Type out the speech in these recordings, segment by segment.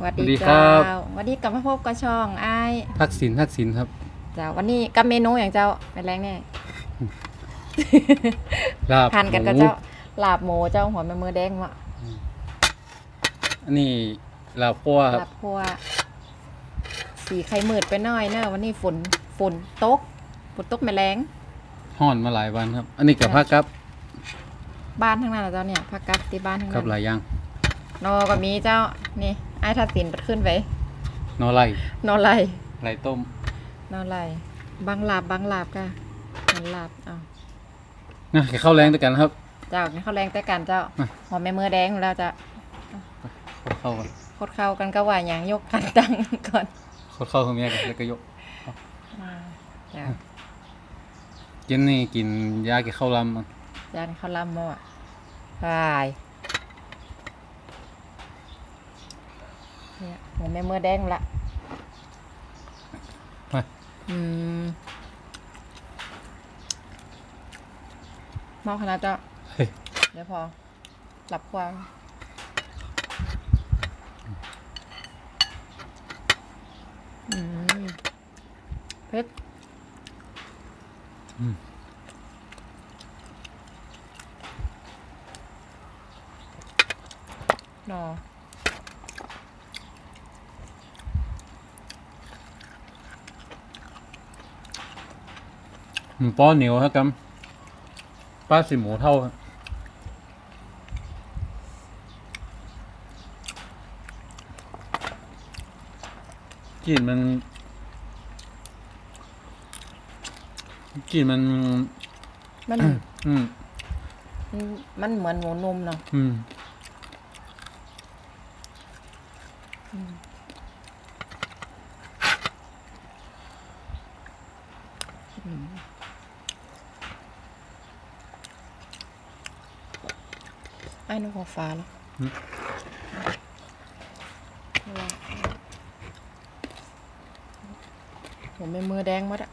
สวัสสวัสดีดีครัเจ้าบวันนี้กลับมาพบกับช่องไอ้ายทักษิณทักษิณครับ เจ้าวันนี้กับเมนูอย่างเจ้าเป็นแรงแน่ลาบทานกันกับหมูเจ้าลาบหมูเจ้าหัวแม่มือแดงวะอันนี้ลาบคั่วคลารับบพัวสีไข่มืดไปหน่อยเนอะวันนี้ฝนฝนตกฝนตกแมลงห่อนมาหลายวันครับ อันนี้กับผักครับบ้านทั้งนั้นเหรอเจ้าเนี่ยพักกัดที่บ้านทั้งกันั้บนหลายอย่างนอก็มีเจ้านี่ ไอ้ายทัดสินขึ้นไปนอไล่นอไลไล่ต้มนอไลบางลาบบางลาบก็มันลาบเอานะแค่เข้าวแรงด้วยกันครับ เจ้านี่เขาแรงแต่กันเจ้ามาหัวแม่มือแดงอยู่แล้วจะเข้ากันโคตรเข้ากันก็ว่าอย่างยกกันตังก่อนโคตรเข้าตรงนี้กันแล้วก็ยกจ้าเย็นนี่กินยาแก้ข้าวลำมั้งจานข้าวลำมั่วพาย เนี่ยหัวแม่มือแดงละไปอืมมองขนาดเจ้าเฮ้ยเดี๋ยวพอ หลับความอืมเพชรอืมหนอ หมูป้อนเหนียวครับกัป้าสิหมูเท่าครับกลิ่นมันกลิ่นมัน มัน อืม มันมันเหมือนหมูนุ่มเนาะอืม ไอ้นกหัวฟ้าเหรอผมเป็นมือแดงหมดอะ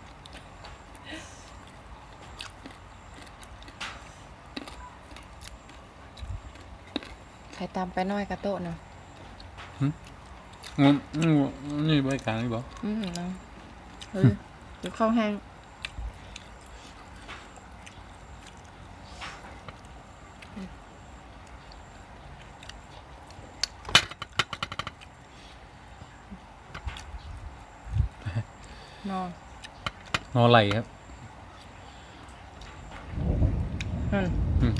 ใครตามไปน้อยกระโต๊ะเนาะงั้นอืมนี่บริการหรือเปล่าอืมเนาะเฮ้ยเดี๋ยวเข้าวแห้ง นอนนอไหลครับนั่นอืม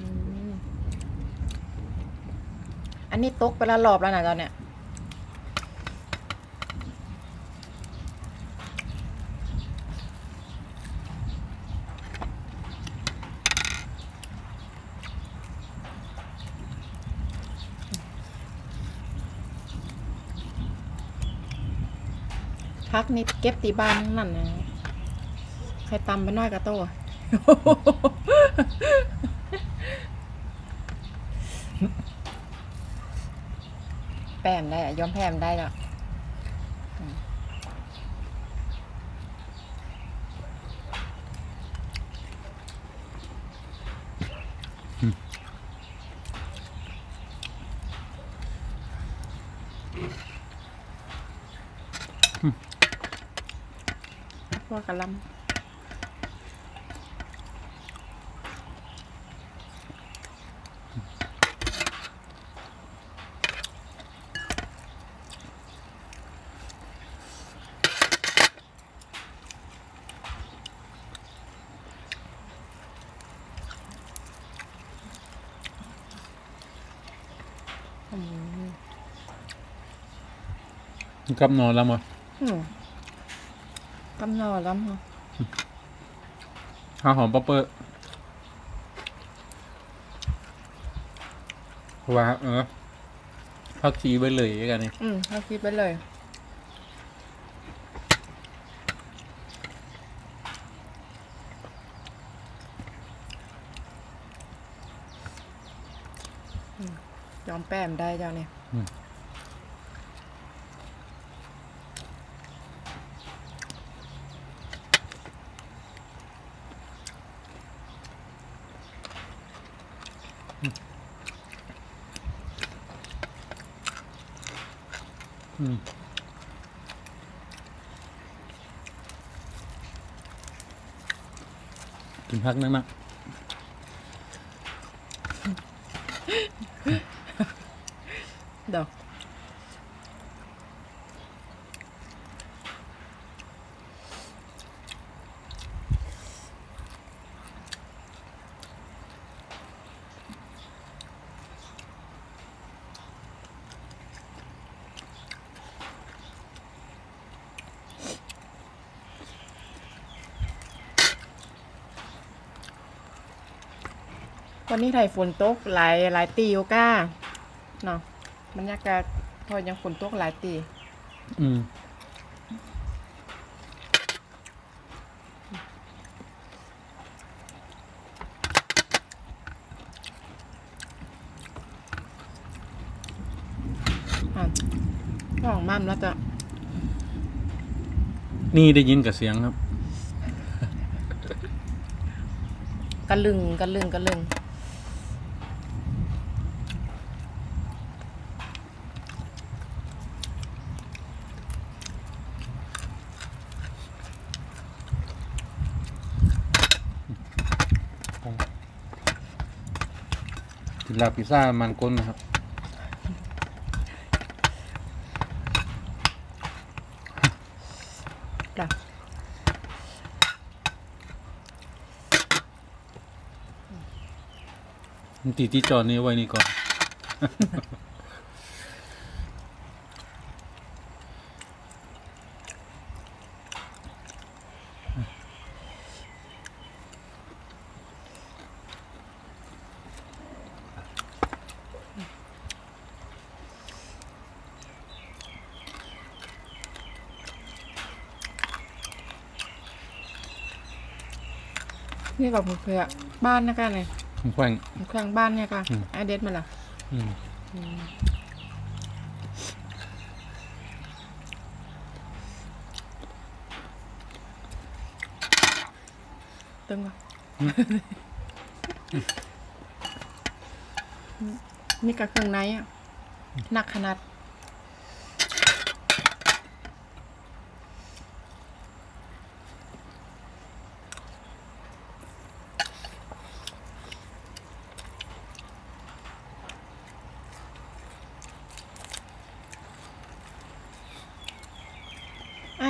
อืมอันนี้ตกไปละรอบแล้วนะตอนเนี้ย พักนี่เก็บตีบ้านนั่นนะใครตำไปน้อยกระโตแปมได้อะยอมแพมได้แล้ว พวกกะหลำอืม กับนอนแล้วมั้งอืมกำนอล้ำเหรอข้าวหอมป๊อปเปอร์เพราะว่าเออพักชีไว้เลยกันนี่อืมเราคิดไปเลยอืมยอมแป้มได้เจ้าเนี่ยอ กินพักนั่งนะ วันนี้ไทยฝนตกหลายหลายตีอยู่ก้าเนาะบรรยากาศพอยังฝนตกหลายตีอืมอะห้องมั่มแล้วจะนี่ได้ยินกับเสียงครับ กระลึงกระลึงกระลึง ลาพิซซ่ามันก้นนะครับ จ้ะมันตีที่จอดนี้ไว้นี่ก่อน นี่กับเพื่อบ้านนะกันเลยแขว้งเครื่องบ้านเนี่ยค่ะอืม ไอเดสมาละอืมตึงวะนี่กับเครื่องในอะหนักขนาด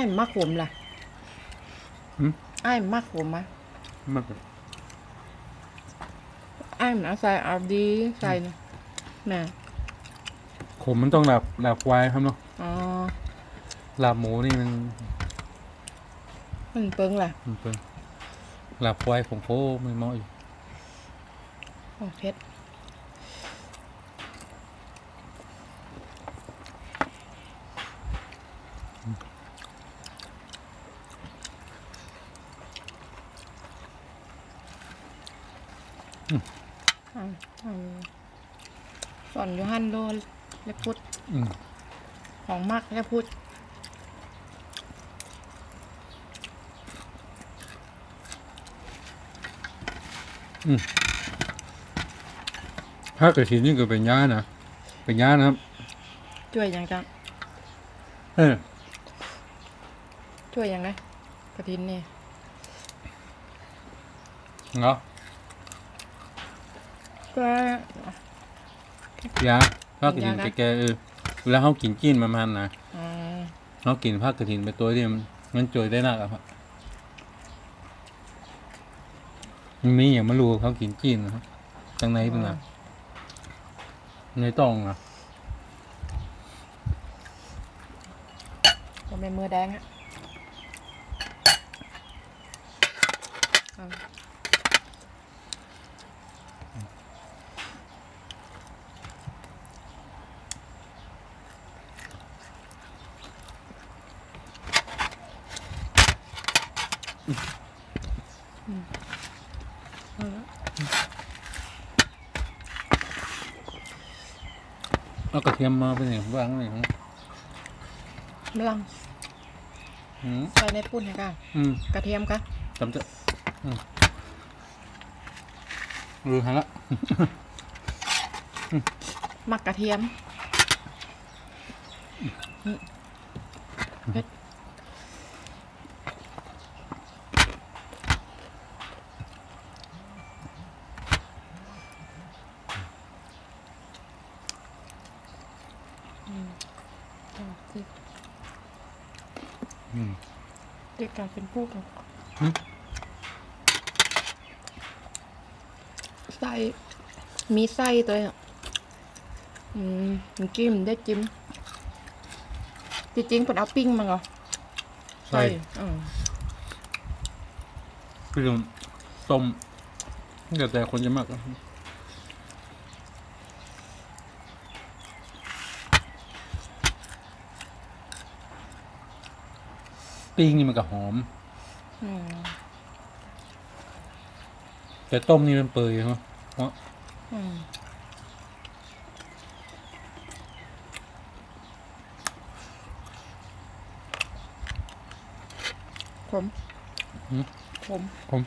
ายมักขมล่ะหืมไอ้ายมักขมมะมันไอ้ายมันเอาใส่เอาดีใส่นะน่ะขมมันต้องหลับหลับควายครับเนาะอ๋อหลับหมูนี่มันมันเปิงล่ะมันเป็นหลับควายของโฟไม่เหมาะอยู่โอ้เพชร อ่าอ่าสอนยูฮันโดและพุทธอืมของมักและพุทธถ้ากระถินนี่ก็เป็นย้านะ เป็นย้านะครับ ช่วยยังจังเออช่วยยังไงกระถินนี่เนาะ ก็ยาถ้ากระถินเป็นยานะแก่ๆเออเวลาเขากินกินมันมันนะอ๋อเขากินผักกระถินไปตัวเดียวมันมันจอยได้หนักอะครับมันมีอย่างไม่รู้เขากินกินนะครับจังไหนเป็นนะในต้องนะผมเป็นมือแดงอะเอาอืมเอาละ เอากระเทียมมาเป็นอย่างว่างเลยครับมะลังอืมใส่ในปุ้นให้กันอืมกระเทียมกันจำจะอืมรู้ฮะละ หมักกระเทียมเผ็ดอืมเอาสิ อืม เรีย กการเป็นผู้ครับอืมไส้มีไส้ตัวเนี่ยอืมมันจิ้มได้จิ้มจริงๆเปิดเอาปิ้งมาเหรอใส่อืมคือต้มเดี๋ยวแต่คนจะมาก ปิ้งนี่มันก็หอม อืมแต่ต้มนี่มันเปื่อยเนาะเพราะอืมผมอืมผมผม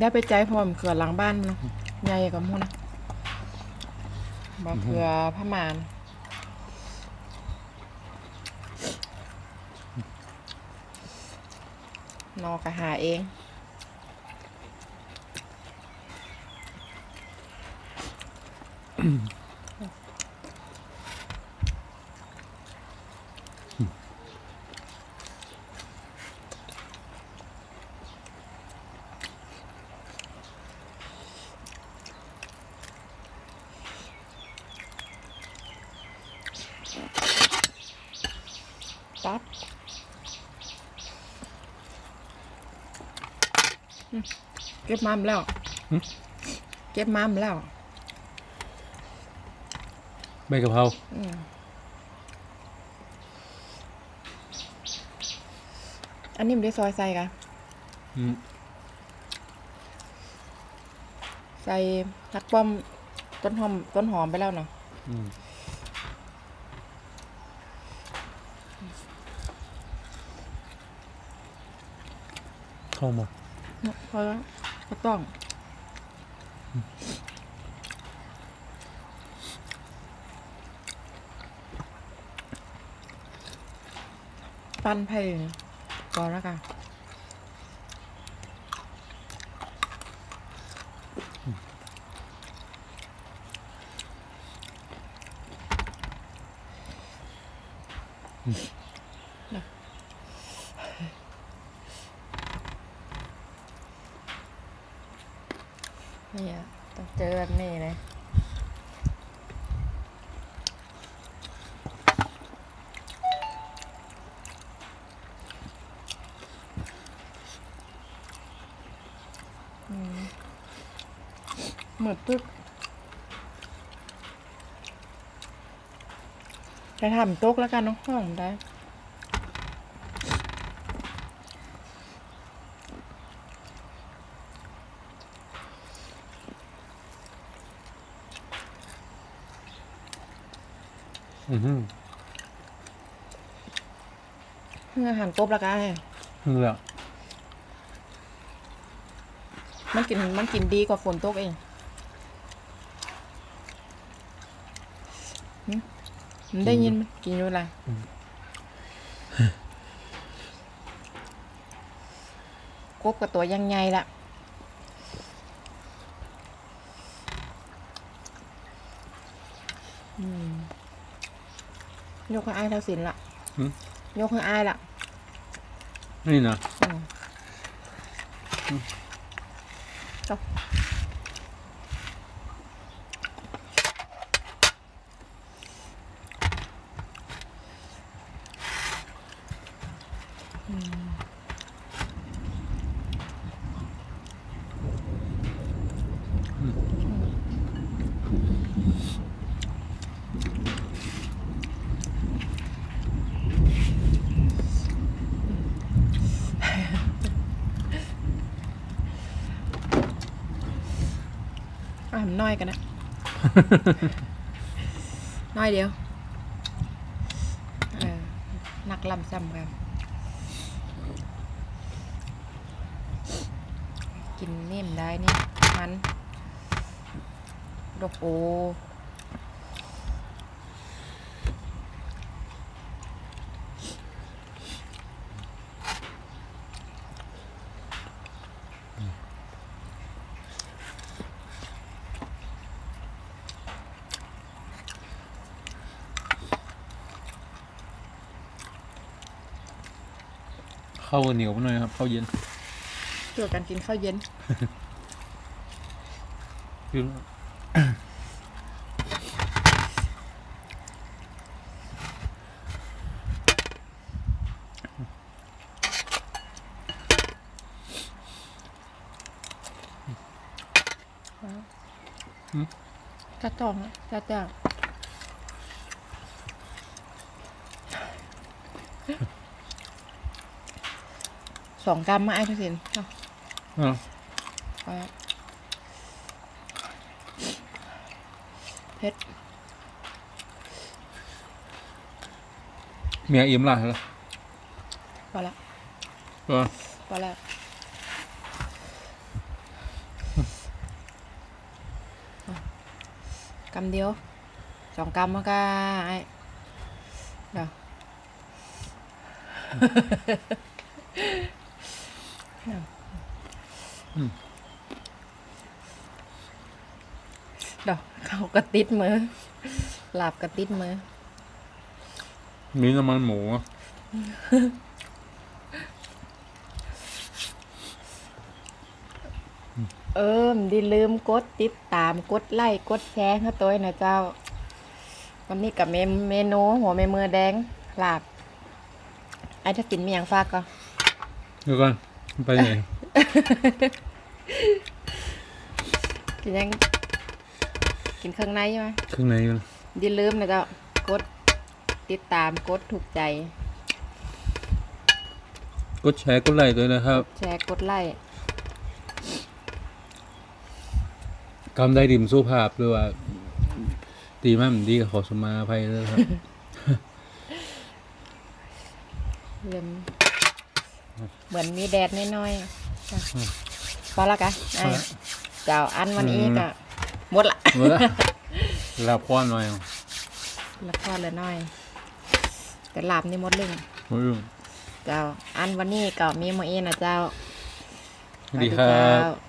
ได้ไปใจพร้อมเขือหลังบ้านมันนะใหญ่กับมูนะมาเขือพม่าน นอกะหาเองอืม เก็บมามแล้วเก็บมามแล้ว ใบกะเพราอืมอันนี้มันได้ซอยใส่กันอืมใส่ผักป้อมต้นหอมต้นหอมไปแล้วเนาะอืมเข้ามาพอแล้ว ก็ต้อง ปั้นไผ่ก่อนแล้วกันนี่อะต้องเจอแบบนี้เลย อืมเห มือนตึกไปทำโต๊ะแล้วกันเน้องห้องได้อือหือเพื่ออาหารกบแล้วกันนี่แหละมันกินมันกินดีกว่าฝนตกเองหึมัน ได้ยินมันกินอยู่อะไรกบกับตัวยังไงล่ะอืมยกให้อายเท่าสินละอืมยกให้อายละนี่นะอืม นน้อยกันนะ น้อยเดียวเออนักลำซ้ำกันกินนิ่มได้นี่มันดอกโอ ข้าวเหนียวหน่อยครับข้าวเย็นเกี่ยวกันกินข้าวเย็นคือจ้าจองอะจ้าจ้ สองกรัมมาไอ้ทุกสินเอาอ้าวเอาเผ็ดเมียอิ่มละเหรอพอละก็พอละเอากำเดียวสองกำมันก็ไอ้เดี๋ยวเดี๋ยวเขากระติดมือ หลับกระติดมือ มีน้ำมันหมูอะเออมดีลืมกดติดตามกดไลค์กดแชร์ให้ตัวนะเจ้า วันนี้กับเมมเมนูหัวเมมือแดงหลาบไอ้ถ้ากินมีอย่างฝากก็เดี๋ยวก่อน ไปไหนกินยัง กินเครื่องในใช่ไหมข้างในมันดีลืมนะเจ้ากดติดตามกดถูกใจ กดแชร์กดไลค์ด้วยนะครับ แชร์กดไลค์กำได้ดิมสู้ภาพหรือว่าตีมากมันดีก็ขอสมาอภัยด้วยครับ เริ่ม เหมือนมีแดดน้อยๆจ้ะพอและกะไอ้เจ้าอันวันนี้ก็หมดละเมื่อลาบคว้านหน่อยละครเหลยน้อย แต่หลาบนี่หมดเรื่องโอ้ยเจ้าอันวันนี้ก็มีโมเอนะเจ้าสวัสดีครับสวัสดีเจ้า